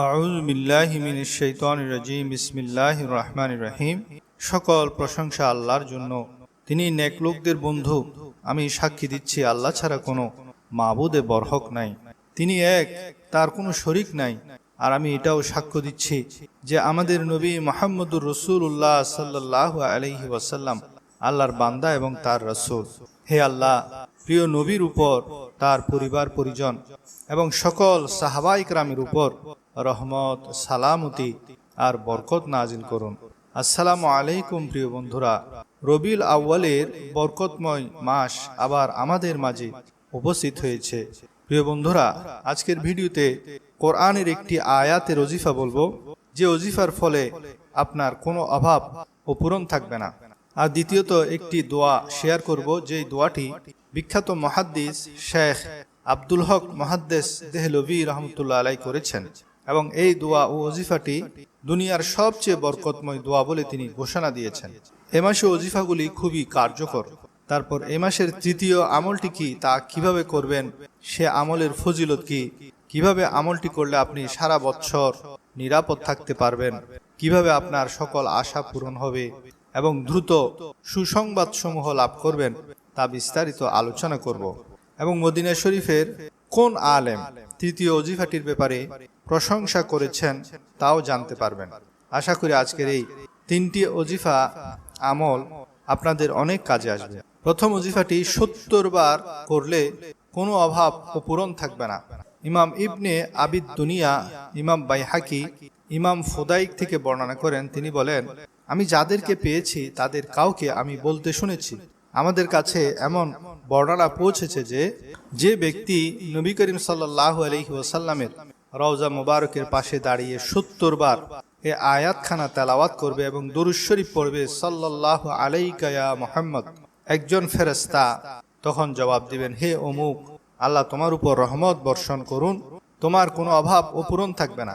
আউযু বিল্লাহি মিনাশ শাইতানির রাজিম, বিসমিল্লাহির রহমানির রহিম। সকল প্রশংসা আল্লাহর জন্য। তিনি নেক লোকদের বন্ধু। আমি সাক্ষী দিচ্ছি, আল্লাহ ছাড়া কোনো মাবুদে বরহক নাই। তিনি এক, তার কোনো শরিক নাই। আর আমি এটাও সাক্ষ্য দিচ্ছি যে আমাদের নবী মোহাম্মদুর রসুল উল্লাহ সাল্লাহ আলহি ওয়াসাল্লাম আল্লাহর বান্দা এবং তার রসুল। হে আল্লাহ, প্রিয় নবীর উপর, তার পরিবার পরিজন এবং সকল সাহাবাই ক্রামের উপর রহমত, সালামতি আর বরকত নাজিল করুন। আসসালামু আলাইকুম প্রিয় বন্ধুরা। রবিউল আউ্বালের বরকতময় মাস আবার আমাদের মাঝে উপস্থিত হয়েছে। প্রিয় বন্ধুরা, আজকের ভিডিওতে কোরআনের একটি আয়াতের অজিফা বলব। যে অজিফার ফলে আপনার কোনো অভাব ও পূরণ থাকবে না। আর দ্বিতীয়ত একটি দোয়া শেয়ার করব। যে দোয়াটি বিখ্যাত মহাদ্দিস শেখ আব্দুল হক মহাদ্দেস দেহলভি রহমতুল্লাহ আলাই করেছেন। এবং এই দোয়া ও অজিফাটি দুনিয়ার সবচেয়ে বরকতময় দোয়া বলে তিনি ঘোষণা দিয়েছেন। এ মাসে অজিফাগুলি খুবই কার্যকর। তারপর এ মাসের তৃতীয় আমলটি কি তা কীভাবে করবেন? সে আমলের ফজিলত কি? কীভাবে আমলটি করলে আপনি সারা বছর নিরাপদ থাকতে পারবেন? কীভাবে আপনার সকল আশা পূরণ হবে? এবং দ্রুত সুসংবাদ সমূহ লাভ করবেন তা বিস্তারিত আলোচনা করব। এবং মদিনা শরীফের কোন আলেম তৃতীয় অজিফাটির ব্যাপারে প্রশংসা করেছেন, তাও জানতে পারবেন। আশা করি আজকের এই তিনটি অজিফা আমল আপনাদের অনেক কাজে আসবে। প্রথম অজিফাটি, সত্তর বার করলে কোনো অভাব পূরণ থাকবে না। ইমাম ইবনে আবিদ দুনিয়া, ইমাম বাইহাকি, ইমাম ফোদাইক থেকে বর্ণনা করেন। তিনি বলেন, আমি যাদেরকে পেয়েছি, তাদের কাউকে আমি বলতে শুনেছি। আমাদের কাছে এমন বর্ণনা পৌঁছেছে যে যে ব্যক্তি নবী করিম সাল্লাহ আলহি ওসাল্লামের রওজা মুবারকের পাশে দাঁড়িয়ে সত্তর বার এ আয়াতখানা তেলাওয়াত করবে এবং দরুশ্বরী পড়বে সাল্লাহ আলাইকায়া মোহাম্মদ। একজন ফেরেস্তা তখন জবাব দিবেন, হে অমুক, আল্লাহ তোমার উপর রহমত বর্ষণ করুন, তোমার কোনো অভাব ও পূরণ থাকবে না।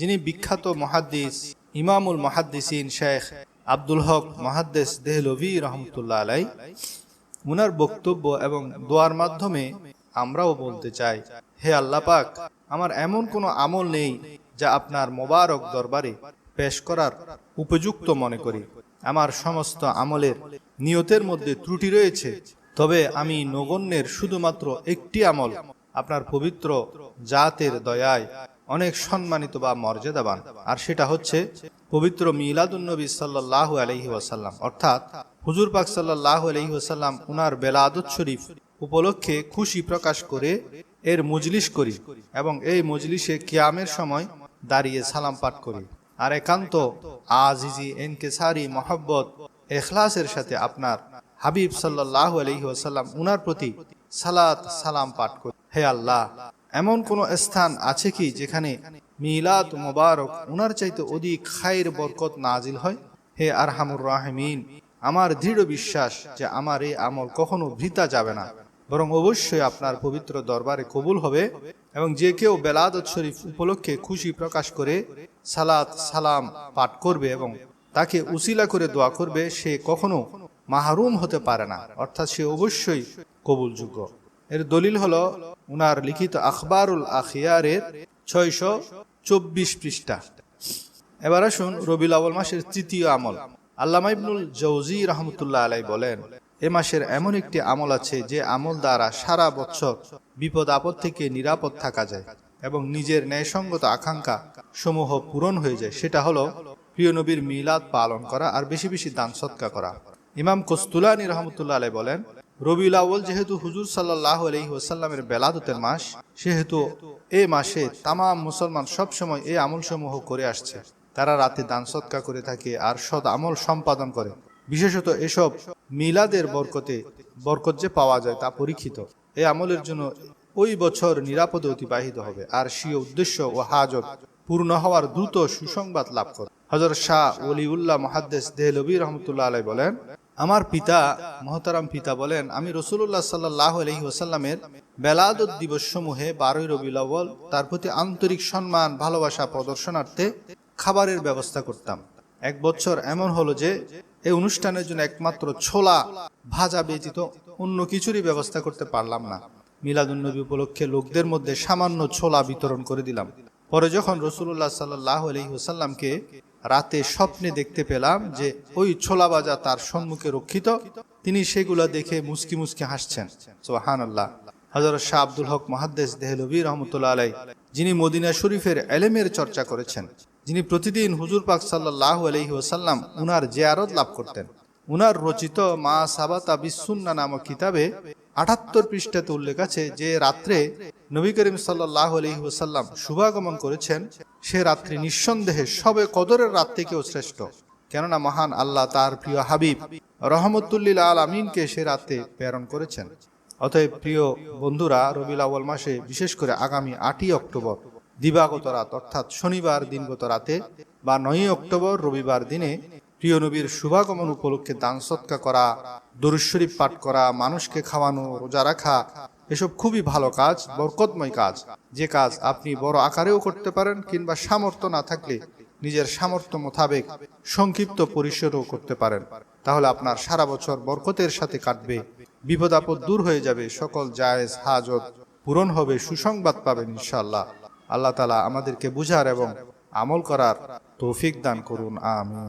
যিনি বিখ্যাত মহাদ্দিস, ইমামুল মহাদ্দিসিন শেখ আব্দুল হক মহাদ্দেস দেহলভি রহমতুল্লাহ আলাই, উনার বক্তব্য এবং দোয়ার মাধ্যমে আমরাও বলতে চাই, হে আল্লাহ পাক, আমার এমন কোনো আমল নেই যা আপনার মোবারক দরবারে পেশ করার উপযুক্ত মনে করি। আমার সমস্ত আমলের নিয়তের মধ্যে ত্রুটি রয়েছে, তবে আমি নগণ্যের শুধুমাত্র একটি আমল, আপনার পবিত্র জাতের দয়ায় অনেক সম্মানিত বা মর্যাদাবান। আর সেটা হচ্ছে পবিত্র মিলাদুন্নবী সাল্লাহ আলহি ওয়াসাল্লাম। অর্থাৎ হুজুর পাক সাল্লাহ আলহি ওয়াসাল্লাম উনার বেলাদত শরীফ উপলক্ষে খুশি প্রকাশ করে এর মজলিস করি এবং এই মজলিসে কিয়ামের সময় দাঁড়িয়ে সালাম পাঠ করি। আর একান্ত আজিজি, এনকেসারি, মহব্বত, এখলাসের সাথে আপনার হাবিব সাল্লাহ আলহি ওয়াসাল্লাম উনার প্রতি সালাত সালাম পাঠ করি। হে আল্লাহ এমন কোন স্থান আছে কি যেখানে মিলাদ মোবারক উনার চাইতে অধিক খায়ের বরকত নাজিল হয়? হে আরহামুর রাহমিন, আমার দৃঢ় বিশ্বাস যে আমার এই আমল কখনো ভৃতা যাবে না। বরং অবশ্যই আপনার পবিত্র দরবারে কবুল হবে এবং যে কেউ বেলাদত শরীফ উপলক্ষে খুশি প্রকাশ করে সালাত সালাম পাঠ করবে এবং তাকে উসিলা করে দোয়া করবে, সে কখনো মাহরুম হতে পারে না। অর্থাৎ সে অবশ্যই কবুলযোগ্য। এর দলিল হল, উনার লিখিত আখবারুল আখিয়ারের ছয়শো চব্বিশ পৃষ্ঠা। এবার আসুন রবিল আউল মাসের তৃতীয় আমল। আল্লামা ইবনুল জৌজি রহমতুল্লাহ আলাই বলেন, এ মাসের এমন একটি আমল আছে যে আমল দ্বারা সারা বছর বিপদ আপদ থেকে নিরাপদ থাকা যায় এবং নিজের ন্যায়সঙ্গত আকাঙ্ক্ষা সমূহ পূরণ হয়ে যায়। সেটা হলো, প্রিয় নবীর মিলাদ পালন করা আর বেশি বেশি দান সৎকা করা। ইমাম কস্তুলানি রহমতুল্লাহ আলাই বলেন রবিউল আউ্ল যেহেতু হুজুর সাল্লাহ আলহি ওসাল্লামের বেলাদতের মাস, সেহেতু এ মাসে তাম মুসলমান সবসময় এই আমলসমূহ করে আসছে। তারা রাতে দান সৎকা করে থাকে আর সৎ আমল সম্পাদন করে। বিশেষত এসব মিলাদের বরকতে বরকত যে পাওয়া যায় তা পরীক্ষিত। এই আমলের জন্য ওই বছর নিরাপদে অতিবাহিত হবে আর স্বীয় উদ্দেশ্য ও হাজত পূর্ণ হওয়ার দ্রুত সুসংবাদ লাভ করে। হজরত শাহ ওলিউল্লাহ মহাদ্দেস দেহলবী রহমতুল্লাহ আলাই বলেন আমার পিতা, মহতারাম পিতা বলেন, আমি রসুল্লাহ সাল্লাহ আলহি ওসাল্লামের বেলাদত দিবস সমূহে বারোই রবিউল আউ্বাল তার প্রতি আন্তরিক সম্মান, ভালোবাসা প্রদর্শনার্থে খাবারের ব্যবস্থা করতাম। এক বছর এমন হলো যে, এই অনুষ্ঠানের জন্য একমাত্র ছোলা, ভাজা ব্যতীত অন্য কিছুরই ব্যবস্থা করতে পারলাম না। মিলাদুন্নবী উপলক্ষে লোকদের মধ্যে সামান্য ছোলা বিতরণ করে দিলাম। পরে যখন রসুল্লাহ সাল্লাহ আলহিহসাল্লামকে রাতে স্বপ্নে দেখতে পেলাম যে ওই ছোলা বাজা তার সম্মুখে রক্ষিত। তিনি সেগুলো দেখে মুসকি মুসকি হাসছেন। সোহান আল্লাহ হজরত শাহ আব্দুল হক মহাদ্দেস দেহলবী রহমতুল্লাহ আলাই যিনি মদিনা শরীফের এলেমের চর্চা করেছেন, যিনি প্রতিদিন হুজুর পাক সাল্লাহ আলহি ওসাল্লাম উনার জেয়ারত লাভ করতেন। উনার রচিত মা সাবাতা বিসুন্না নামক কিতাবে আটাত্তর পৃষ্ঠাতে উল্লেখ আছে যে রাত্রে নবী করিম সাল্লাহ আলহি ওসাল্লাম শুভাগমন করেছেন, সে রাত্রি নিঃসন্দেহে সবে কদরের রাত থেকেও শ্রেষ্ঠ। কেননা মহান আল্লাহ তার প্রিয় হাবিব রহমতুল্লিল আল আমিনকে সে রাতে প্রেরণ করেছেন। অতএব প্রিয় বন্ধুরা, রবিউল আউ্বাল মাসে বিশেষ করে আগামী আটই অক্টোবর, দিবাগত রাত অর্থাৎ শনিবার দিনগত রাতে বা নয়ই অক্টোবর রবিবার দিনে প্রিয় নবীর শুভাগমন উপলক্ষে দান সৎকা করা দরুশরীফ পাঠ করা, মানুষকে খাওয়ানো, রোজা রাখা, এসব খুবই ভালো কাজ, বরকতময় কাজ। যে কাজ আপনি বড় আকারেও করতে পারেন কিংবা সামর্থ্য না থাকলে নিজের সামর্থ্য মোতাবেক সংক্ষিপ্ত পরিসরও করতে পারেন। তাহলে আপনার সারা বছর বরকতের সাথে কাটবে, বিপদ আপদ দূর হয়ে যাবে, সকল জায়েজ হাজত পূরণ হবে, সুসংবাদ পাবেন ইনশাল্লাহ আল্লাহ তালা আমাদেরকে বুঝার এবং আমল করার তৌফিক দান করুন, আমিন।